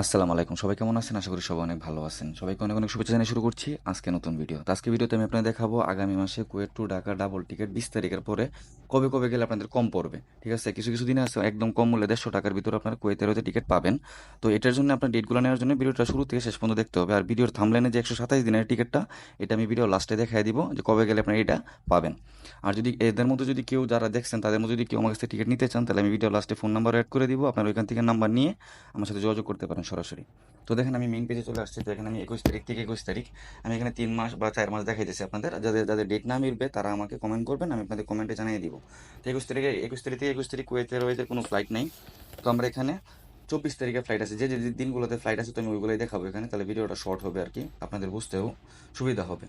আসসালামু আলাইকুম। সবাই কেমন আছেন? আশা করি সবাই অনেক ভালো আছেন। সবাইকে অনেক অনেক শুভেচ্ছা জানিয়ে শুরু করছি আজকে নতুন ভিডিও আজকে ভিডিওতে আমি আপনাদের দেখাবো আগামী মাসে KUET to Dhaka double ticket বিশ তারিখের পরে কবে কবে গেলে আপনাদের কম পড়বে, ঠিক আছে? কিছু কিছু দিনে আছে একদম কম মূল্যে দেড়শো টাকার ভিতরে আপনার কুয়েতের হতে টিকিট পাবেন। তো এটার জন্য আপনার ডেটগুলো নেওয়ার জন্য ভিডিওটা শুরু থেকে শেষ পর্যন্ত দেখতে হবে। আর ভিডিওর থামলেনে যে একশো সাতাশ দিনের টিকিটটা এটা আমি ভিডিও লাস্টে দেখাই দিব যে কবে গেলে আপনার এটা পাবেন। আর যদি এদের মধ্যে যদি কেউ যারা দেখছেন, তাদের মধ্যে যদি কেউ আমার কাছে টিকিট নিতে চান, তাহলে আমি ভিডিও লাস্টে ফোন নাম্বার অ্যাড করে দিব। আপনার ওইখান থেকে নাম্বার নিয়ে আমার সাথে যোগাযোগ করতে পারেন সরাসরি। তো দেখেন আমি মেন পেজে চলে আসছি। তো এখানে আমি একুশ তারিখ থেকে একুশ তারিখ। আমি এখানে তিন মাস বা চার মাস দেখাইতেছি আপনাদের। যাদের যাদের ডেট না মিলবে, তারা আমাকে কমেন্ট করবেন, আমি আপনাদের কমেন্টে জানিয়ে দিব। একুশ তারিখে, একুশ তারিখ থেকে একুশ তারিখ কুয়েতে রয়েছে কোনো ফ্লাইট নেই। তো আমরা এখানে চব্বিশ তারিখে ফ্লাইট আছে। যে যে দিনগুলোতে ফ্লাইট আছে, তো আমি ওইগুলোই দেখাবো এখানে। তাহলে ভিডিওটা শর্ট হবে আর কি। আপনাদের বুঝতেও সুবিধা হবে।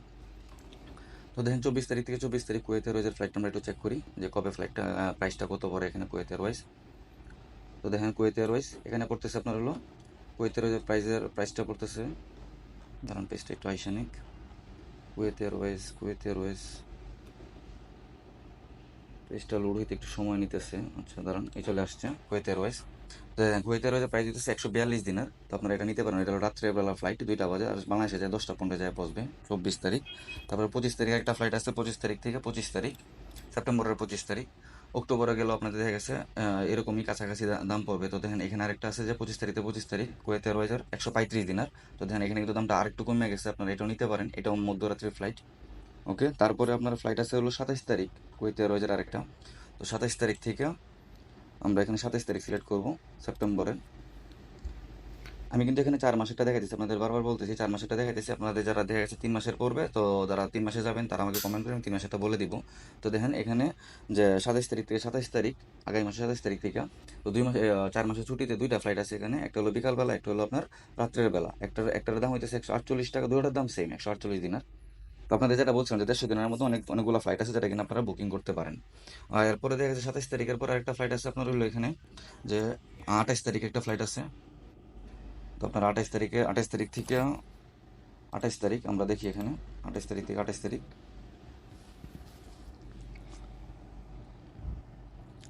তো দেখেন, চব্বিশ তারিখ থেকে চব্বিশ তারিখ কুয়েতে রয়েছে ফ্লাইটটা আমরা একটু চেক করি, যে কবে ফ্লাইটটা প্রাইসটা কত পড়ে এখানে কুয়েতে রয়েছে তো দেখেন কুয়েতে রয়েছে এখানে পড়তেছে আপনার হলো কুয়েতে রয়েছে প্রাইসের প্রাইসটা পড়তেছে। দাঁড়ান পেজটা একটু আইসানিক কুয়েতে রয়েছে কুয়েতে রয়েছে পেজটা লোড হইতে একটু সময় নিতেছে। আচ্ছা দাঁড়ান, এই চলে আসছে কুয়েতে রয়েছে তো কুয়েতে রয়েছে প্রাইস দিতেছে একশো বিয়াল্লিশ দিনের। তো আপনারা এটা নিতে পারেন, এটা হলো রাত্রেবেলা ফ্লাইট দুইটা বাজে, আর বাংলাদেশে যায় দশটা পনেরো যায় বসবে, চব্বিশ তারিখ। তারপরে পঁচিশ তারিখে, একটা ফ্লাইট আসছে পঁচিশ তারিখ থেকে পঁচিশ তারিখ, সেপ্টেম্বরের পঁচিশ তারিখ। অক্টোবরে গেলেও আপনাদের দেখা গেছে এরকমই কাছাকাছি দাম পড়বে। তো দেখেন, এখানে আরেকটা আছে যে পঁচিশ তারিখে পঁচিশ তারিখ কুয়েতে রয়েছে একশো পঁয়ত্রিশ দিনার। তো দেখেন, এখানে কিন্তু দামটা আরেকটু কমে গেছে, আপনারা এটাও নিতে পারেন। এটাও মধ্যরাত্রির ফ্লাইট ওকে? তারপরে আপনার ফ্লাইট আছে হলো সাতাইশ তারিখ, কুয়েতে রয়েছে আরেকটা। তো সাতাইশ তারিখ থেকে আমরা এখানে সাতাইশ তারিখ সিলেক্ট করব সেপ্টেম্বরে আমি কিন্তু এখানে চার মাসেরটা দেখাইতেছি, আপনাদের বারবার বলতেছি, চার মাসেরটা দেখাইতেছি। আপনাদের যারা দেখা গেছে তিন মাসের পড়বে তো যারা তিন মাসে যাবেন, তারা আমাকে কমেন্ট করেন তিন মাসেরটা বলে দিব। তো দেখেন, এখানে যে সাতাইশ তারিখ থেকে সাতাইশ তারিখ, আগামী মাসে সাতাইশ তারিখ থেকে, তো দুই মাসে চার মাসের ছুটিতে দুইটা ফ্লাইট আছে এখানে। একটা হলো বিকালবেলা, একটা হলো আপনার রাত্রের বেলা। একটার একটার দাম হইতেছে একশো আটচল্লিশ টাকা দুটোর দাম সেম একশো আটচল্লিশ দিনের। তো আপনাদের যেটা বলছিলাম যে দেড়শো দিনের মতো অনেক অনেকগুলো ফ্লাইট আছে যেটা কিনা আপনারা বুকিং করতে পারেন। আর এরপরে দেখা যাচ্ছে সাতাইশ তারিখের পর আরেকটা ফ্লাইট আছে আপনার হলো এখানে, যে আঠাইশ তারিখে একটা ফ্লাইট আছে। তো আপনার আঠাইশ তারিখে আঠাইশ তারিখ থেকে আঠাইশ তারিখ আমরা দেখি এখানে, আঠাইশ তারিখ থেকে আঠাইশ তারিখ।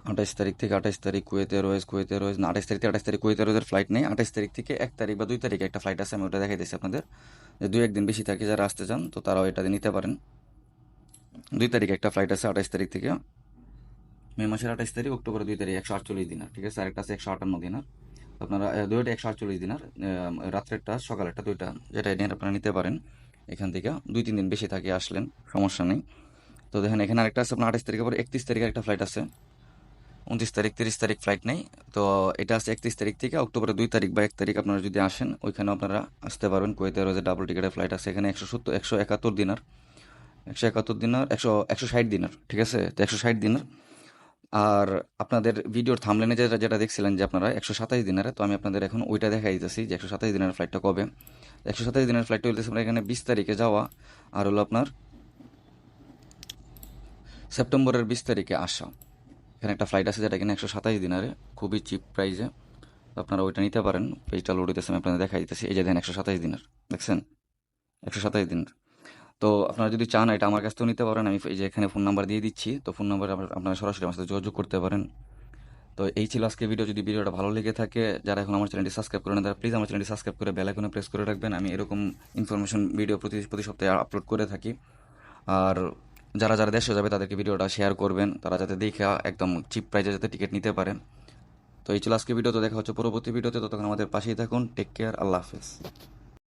আঠাইশ তারিখ থেকে আঠাইশ তারিখ, কুয়েতে রয়েছে কুয়েতে রয়েছে, না আঠাইশ তারিখ থেকে আঠাইশ তারিখ, কুয়েতে রয়েছে ফ্লাইট নেই। আঠাইশ তারিখ থেকে এক তারিখ বা দুই তারিখে একটা ফ্লাইট আছে, আমি ওটা দেখাই দিচ্ছি আপনাদের। যে দুই একদিন বেশি থাকে, যারা আসতে চান, তো তারাও এটা নিতে পারেন। দুই তারিখে একটা ফ্লাইট আছে আঠাইশ তারিখ থেকে। মে মাসের আঠাইশ তারিখ অক্টোবর দুই তারিখ, একশো আটচল্লিশ দিনার ঠিক আছে? আরেকটা আছে একশো আটান্ন দিনার আপনারা দুইটা একশো আটচল্লিশ দিনার রাত্রেরটা, সকালেরটা দুইটা, যেটা নিয়ে আপনারা নিতে পারেন এখান থেকে। দুই, তিন দিন বেশি থাকে, আসলেন, সমস্যা নেই। তো দেখেন, এখানে আরেকটা আছে, আপনার আঠাইশ তারিখের পর একত্রিশ তারিখে একটা ফ্লাইট আছে। উনত্রিশ তারিখ, তিরিশ তারিখ ফ্লাইট নেই। তো এটা আছে একত্রিশ তারিখ থেকে অক্টোবরের দুই তারিখ বা এক তারিখ আপনারা যদি আসেন ওইখানে আপনারা আসতে পারবেন। কুয়েতে রয়েছে ডাবল টিকেটের ফ্লাইট আছে। এখানে একশো সত্তর, একশো একাত্তর দিনার, একশো একাত্তর দিনার, একশো একশো ষাট দিনার, ঠিক আছে? তো একশো ষাট দিনার। আর আপনাদের ভিডিওর থামলেনে যেটা যেটা দেখছিলেন যে আপনারা একশো সাতাশ দিনের, তো আমি আপনাদের এখন ওইটা দেখাই দিতেছি যে একশো সাতাশ দিনের ফ্লাইটটা কবে। একশো সাতাশ দিনের ফ্লাইটটা হইতেছে আপনার এখানে বিশ তারিখে যাওয়া, আর হলো আপনার সেপ্টেম্বরের বিশ তারিখে আসা। এখানে একটা ফ্লাইট আছে যেটা কিনা একশো সাতাশ দিনারে, খুবই চিপ প্রাইসে আপনারা ওইটা নিতে পারেন। পেজটা লোড হইতেছে, আমি আপনাদের দেখা দিতেছি। এই যে দেন একশো সাতাশ দিনের, দেখছেন? একশো সাতাশ দিনের। তো আপনারা যদি চান, এটা আমার কাছ থেকেও নিতে পারেন। আমি এই যে এখানে ফোন নাম্বার দিয়ে দিচ্ছি, তো ফোন নাম্বার আপনারা সরাসরি আমার সাথে যোগাযোগ করতে পারেন। তো এই ছিল আজকে ভিডিও যদি ভিডিওটা ভালো লেগে থাকে, যারা এখন আমার চ্যানেলটি সাবস্ক্রাইব করেন তারা প্লিজ আমার চ্যানেলটি সাবস্ক্রাইব করে বেল প্রেস করে রাখবেন। আমি এরকম ইনফরমেশন ভিডিও প্রতি প্রতি সপ্তাহে আপলোড করে থাকি। আর যারা যারা দেশে যাবে তাদেরকে ভিডিওটা শেয়ার করবেন। তারা যাতে দেখে একদম চিপ প্রাইজে যাতে টিকিট নিতে পারেন। তো এই ছিল আজকে ভিডিও, তো দেখা হচ্ছে পরবর্তী ভিডিওতে। ততক্ষণ আমাদের পাশেই থাকুন। টেক কেয়ার আল্লাহ হাফেজ।